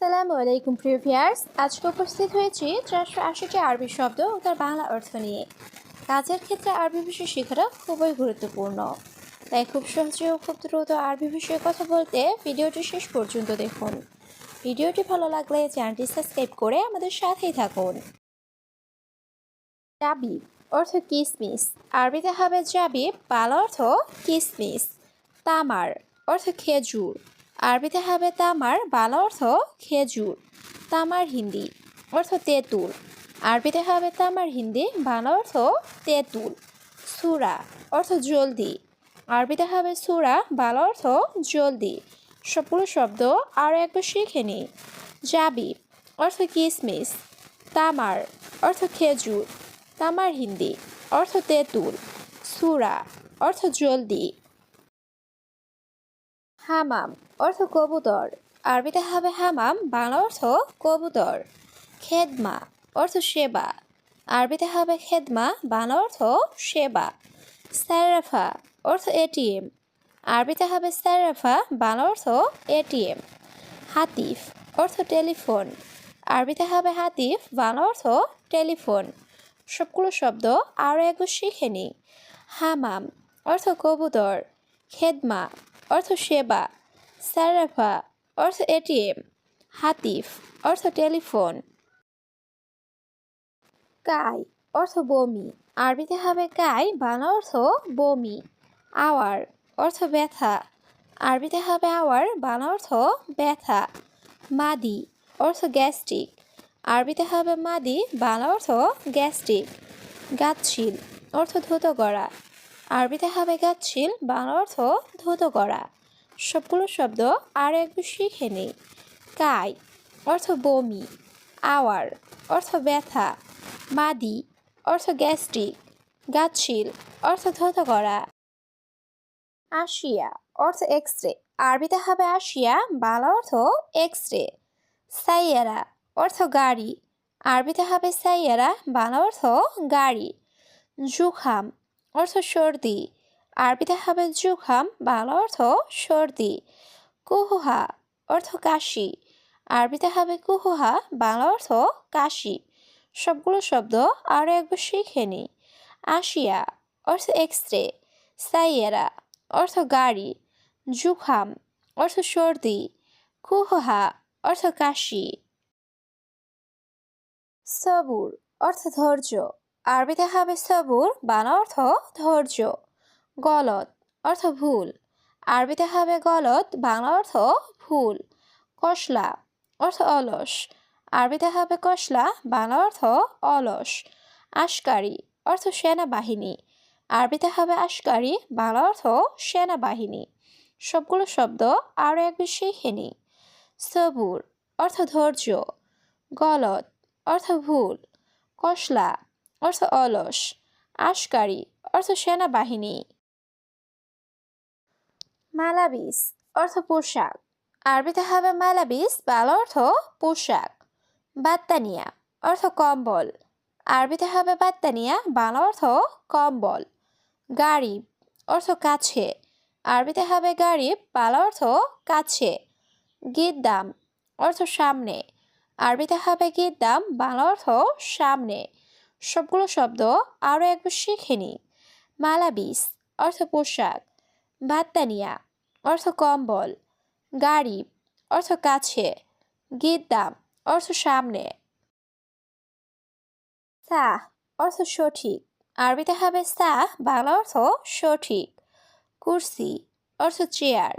আসসালামু আলাইকুম, প্রিয় ভিয়ার্স আজকে উপস্থিত হয়েছি চারশো আশিটি আরবি শব্দ ও তার বাংলা অর্থ নিয়ে। কাজের ক্ষেত্রে আরবি বিষয় শেখাটা খুবই গুরুত্বপূর্ণ। তাই খুব সহজে ও খুব দ্রুত আরবি বিষয়ে কথা বলতে ভিডিওটি শেষ পর্যন্ত দেখুন। ভিডিওটি ভালো লাগলে চ্যানেলটি সাবস্ক্রাইব করে আমাদের সাথেই থাকুন। জাবিব, অর্থ কিসমিস। আরবিতে হবে জাবিব, বাংলা অর্থ কিসমিস। তামার, অর্থ খেজুর। আরবিতে হবে তামার বাংলা অর্থ খেজুর, তামার হিন্দি অর্থ তেঁতুল। আরবিতে হবে তামার হিন্দি বাংলা অর্থ তেঁতুল, সুরা অর্থ জলদি। আরবিতে হবে সুরা বাংলা অর্থ জলদি। সবগুলো শব্দ আরও একবার শিখে নিই। জাবি অর্থ কিসমিস, তামার অর্থ খেজুর, তামার হিন্দি অর্থ তেঁতুল, সুরা অর্থ জলদি। হামাম অর্থ কবুতর। আরবিতে হবে হামাম, বাংলা অর্থ কবুতর। খেদমা অর্থ সেবা। আরবিতে হবে খেদমা, বাংলা অর্থ সেবা। স্যারাফা অর্থ এটিএম। আরবিতে হবে স্যারাফা, বাংলা অর্থ এটিএম। হাতিফ অর্থ টেলিফোন। আরবিতে হবে হাতিফ, বাংলা অর্থ টেলিফোন। সবগুলো শব্দ আরও একবার শিখে নিই। হামাম অর্থ কবুতর। খেদমা অর্থ সেবা সারাফা অর্থ এটিএম, হাতিফ, অর্থ টেলিফোন। কাই, অর্থ বমি। আরবিতে হবে কাই, বাংলা অর্থ বমি। আওয়ার, অর্থ ব্যথা। আরবিতে হবে আওয়ার, বাংলা অর্থ ব্যথা। মাদি, অর্থ গ্যাস্ট্রিক। আরবিতে হবে মাদি, বাংলা অর্থ গ্যাস্ট্রিক। গাছশিল, অর্থ ধুত করা আরবিতে হবে গাছশিল বাংলা অর্থ ধুত করা। সবগুলো শব্দ আর একটু শিখে নেই। কাই, অর্থ বমি। আওয়ার, অর্থ ব্যথা। মাদি, অর্থ গ্যাস্ট্রিক। গাছশিল, অর্থ ধুত করা। আশিয়া, অর্থ এক্স রে আরবিতে হবে আশিয়া বাংলা অর্থ এক্স রে সাইয়ারা, অর্থ গাড়ি। আরবিতে হবে সাইয়ারা বাংলা অর্থ গাড়ি। জুখাম অর্থ সর্দি। আরবিতে হবে জুখাম, বাংলা অর্থ সর্দি। কুহুহা, অর্থ কাশি। আরবিতে হবে কুহুহা, বাংলা অর্থ কাশি। সবগুলো শব্দ আরও একবার শিখে নিই আশিয়া, অর্থ এক্স রে সাইয়েরা, অর্থ গাড়ি। জুখাম, অর্থ সর্দি। কুহুহা, অর্থ কাশি। সবুর, অর্থ ধৈর্য। আরবিতে হবে সবুর বাংলা অর্থ ধৈর্য। গলত অর্থ ভুল। আরবিতে হবে গলত বাংলা অর্থ ভুল। কসলা অর্থ অলস। আরবিতে হবে কসলা বাংলা অর্থ অলস। আশকারি অর্থ সেনাবাহিনী। আরবিতে হবে আশকারি বাংলা অর্থ সেনাবাহিনী। সবগুলো শব্দ আরও এক শিখে নিই সবুর অর্থ ধৈর্য। গলত অর্থ ভুল। কসলা অর্থ অলস, আশকারী, অর্থ সেনাবাহিনী। মালাবিস, অর্থ পোশাক। আরবিতে হবে মালাবিস, বাল অর্থ পোশাক। বাত্তানিয়া, অর্থ কম্বল। আরবিতে হবে বাত্তানিয়া, বাংলা অর্থ কম্বল। গাড়িব অর্থ কাছে। আরবিতে হবে গাড়িব বাংলা অর্থ কাছে। গিদ্দাম, অর্থ সামনে। আরবিতে হবে গিদ্দাম, বাংলা অর্থ সামনে। সবগুলো শব্দ আরও একবার শিখে নিই। মালাবিস, অর্থ পোশাক। বাত্তানিয়া, অর্থ কম্বল। গাড়ি অর্থ কাছে। গিদ্দাম অর্থ সামনে। সাহ, অর্থ সঠিক। আরবিতে হবে সাহ, বাংলা অর্থ সঠিক। কুর্সি, অর্থ চেয়ার।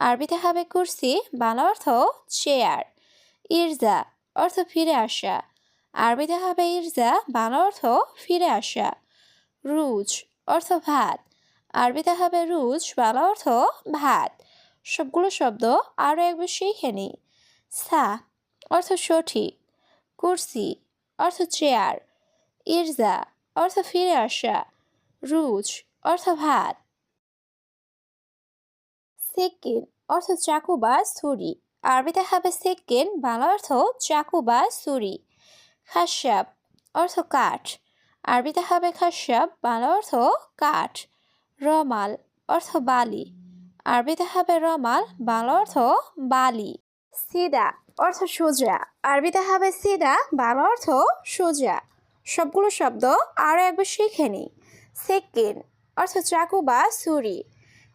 আরবিতে হবে কুর্সি, বাংলা অর্থ চেয়ার। ইরজা, অর্থ ফিরে আসা। আরবিতে হবে ইরজা বাংলা অর্থ ফিরে আসা। রুজ অর্থ ভাত। আরবিতে হবে রুজ বাংলা অর্থ ভাত। সবগুলো শব্দ আরও একবার শিখে নিই। সা অর্থ সঠিক। কুর্সি অর্থ চেয়ার। ইরজা অর্থ ফিরে আসা। রুজ অর্থ ভাত। সিকিন অর্থ চাকু বা ছুরি। আরবিতে হবে সিকিন বাংলা অর্থ চাকু বা ছুরি। খাসাব অর্থ কাঠ। আরবিতে হবে খাসাব বাংলা অর্থ কাঠ। রমাল অর্থ বালি। আরবিতে হবে রমাল, বাংলা অর্থ বালি। সিদা অর্থ সোজা। আরবিতে হবে সিদা, বাংলা অর্থ সোজা। সবগুলো শব্দ আরও একবার শিখে নিই সেকেন্ড অর্থ চাকু বা ছুরি।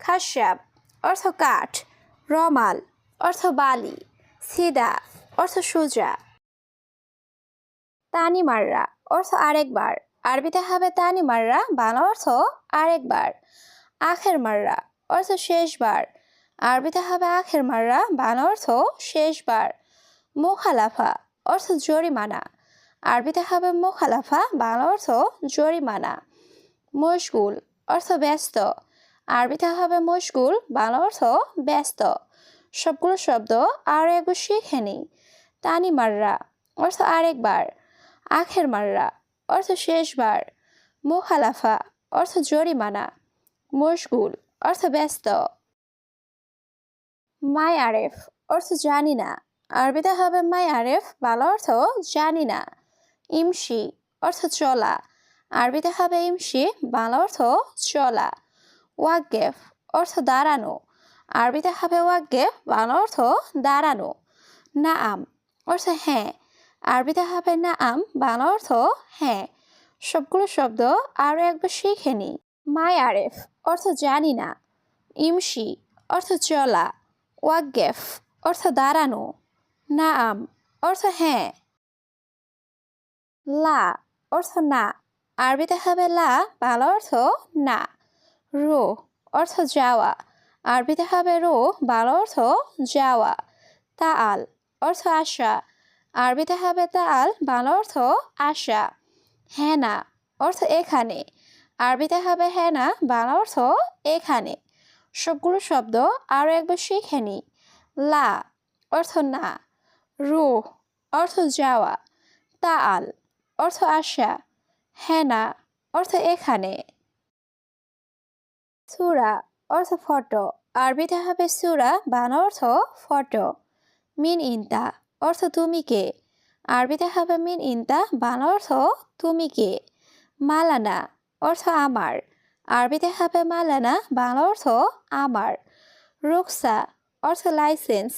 খাসাব অর্থ কাঠ। রমাল অর্থ বালি। সিদা অর্থ সোজা। তানিমাররা অর্থ আরেকবার। আরবিতে হবে তানিমাররা বাংলা অর্থ আরেকবার। আখের মাররা, অর্থ শেষবার। আরবিতে হবে আখের মাররা, বাংলা অর্থ শেষবার। মোখালাফা, অর্থ জরিমানা। আরবিতে হবে মোখালাফা, বাংলা অর্থ জরিমানা। মশগুল অর্থ ব্যস্ত। আরবিতে হবে মশগুল বাংলা অর্থ ব্যস্ত। সবগুলো শব্দ আরও একবার শিখে নিই তানি মাররা, অর্থ আরেকবার। আখের মাররা, অর্থ শেষবার। মোখালাফা, অর্থ জরিমানা। মশগুল অর্থ ব্যস্ত। মাই আরেফ, অর্থ জানি না। আরবিতে হবে মাই আরেফ, বাংলা অর্থ জানি না। ইমশি, অর্থ চলা। আরবিতে হবে ইমশি, বাংলা অর্থ চলা। ওয়াগেফ অর্থ দাঁড়ানো। আরবিতে হবে ওয়াগেফ বাংলা অর্থ দাঁড়ানো। নাআম, অর্থ হ্যাঁ। আরবিতে হবে না আম, বাংলা অর্থ হ্যাঁ। সবগুলো শব্দ আরও একবার শিখে নিই মাই আরেফ, অর্থ জানি না। ইমশি, অর্থ চলা। ওয়াগেফ অর্থ দাঁড়ানো। না আম, অর্থ হ্যাঁ। লা, অর্থ না। আরবিতে হবে লা, বাংলা অর্থ না। রো, অর্থ যাওয়া। আরবিতে হবে রো, বাংলা অর্থ যাওয়া। তাআল, অর্থ আশা। আরবিতে হবে তাআল বাংলা অর্থ আশা। হেনা অর্থ এখানে। আরবিতে হবে হেনা বাংলা অর্থ এখানে। সবগুলো শব্দ আরও একবার শিখে নিই লা অর্থ না। রুহ অর্থ যাওয়া। তাআল অর্থ আশা। হেনা অর্থ এখানে। সুরা অর্থ ফটো। আরবিতে হবে সুরা বাংলা অর্থ ফটো। মিন ইন্তা অর্থ তুমি কে? আরবিতে হবে মিন ইন্তা বাংলা অর্থ তুমি কে? মালানা, অর্থ আমার। আরবিতে হবে মালানা, বাংলা অর্থ আমার। রুকসা অর্থ লাইসেন্স।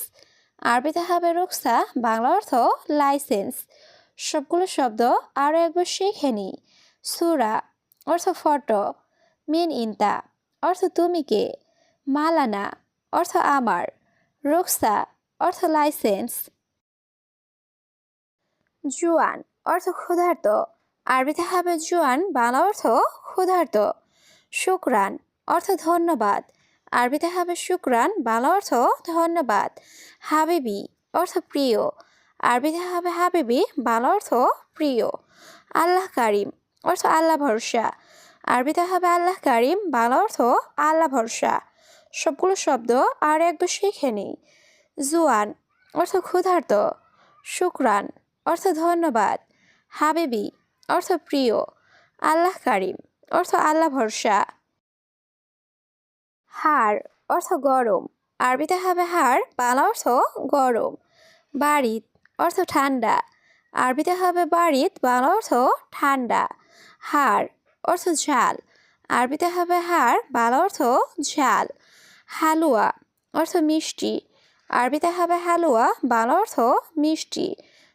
আরবিতে হবে রুকসা বাংলা অর্থ লাইসেন্স। সবগুলো শব্দ আরও একবার শিখে নিই সুরা, অর্থ ফটো। মিন ইন্তা অর্থ তুমি কে? মালানা, অর্থ আমার। রুকসা অর্থ লাইসেন্স। জুয়ান অর্থ ক্ষুধার্ত। আরবিতে হবে জুয়ান, বাংলা অর্থ ক্ষুধার্ত। শুক্রান অর্থ ধন্যবাদ। আরবিতে হবে শুক্রান, বাংলা অর্থ ধন্যবাদ। হাবিবি অর্থ প্রিয়। আরবিতে হবে হাবিবি, বাংলা অর্থ প্রিয়। আল্লাহ কারিম অর্থ আল্লাহ ভরসা। আরবিতে হবে আল্লাহ কারিম, বাংলা অর্থ আল্লাহ ভরসা। সবগুলো শব্দ আর একবার শিখে নিই। জুয়ান অর্থ ক্ষুধার্ত। শুক্রান অর্থ ধন্যবাদ। হাবেবি, অর্থ প্রিয়। আল্লাহ কারিম, অর্থ আল্লাহ ভরসা। হাড় অর্থ গরম। আরবিতে হবে হাড় বাংলা অর্থ গরম। বাড়িত অর্থ ঠান্ডা। আরবিতে হবে বাড়িত বাংলা অর্থ ঠান্ডা। হাড় অর্থ ঝাল। আরবিতে হবে হাড় বাংলা অর্থ ঝাল। হালুয়া, অর্থ মিষ্টি। আরবিতে হবে হালুয়া, বাংলা অর্থ মিষ্টি।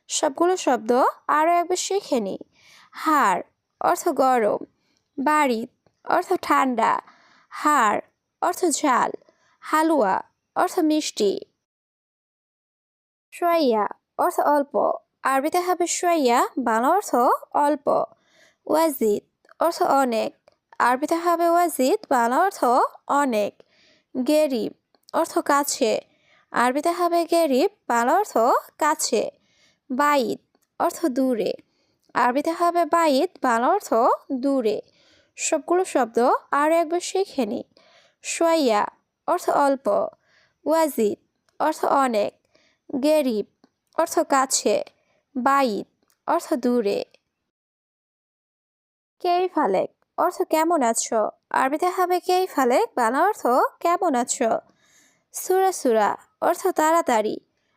সবগুলো শব্দ আরও একবার শিখে নিই। হাড়, অর্থ গরম। বাড়ি, অর্থ ঠান্ডা। হাড়, অর্থ ঝাল। হালুয়া, অর্থ মিষ্টি। সোয়াইয়া, অর্থ অল্প। আরবিতে হবে সোয়াইয়া, বাংলা অর্থ অল্প। ওয়াজিদ, অর্থ অনেক। আরবিতে হবে ওয়াজিদ, বাংলা অর্থ অনেক। গেরিব, অর্থ কাছে। আরবিতে হবে গেরিব, বাংলা অর্থ কাছে। বাইদ অর্থ দূরে। আরবিতে হবে বাইদ বাংলা অর্থ দূরে। সবগুলো শব্দ আরও একবার শিখে নিই। সোয়াইয়া, অর্থ অল্প। ওয়াজিদ, অর্থ অনেক। গেরিব, অর্থ কাছে। বাইদ অর্থ দূরে। কেই ফালেক অর্থ কেমন আছো? আরবিতে হবে কেই ফালেক বাংলা অর্থ কেমন আছো? সুরা সুরা, অর্থ তাড়াতাড়ি।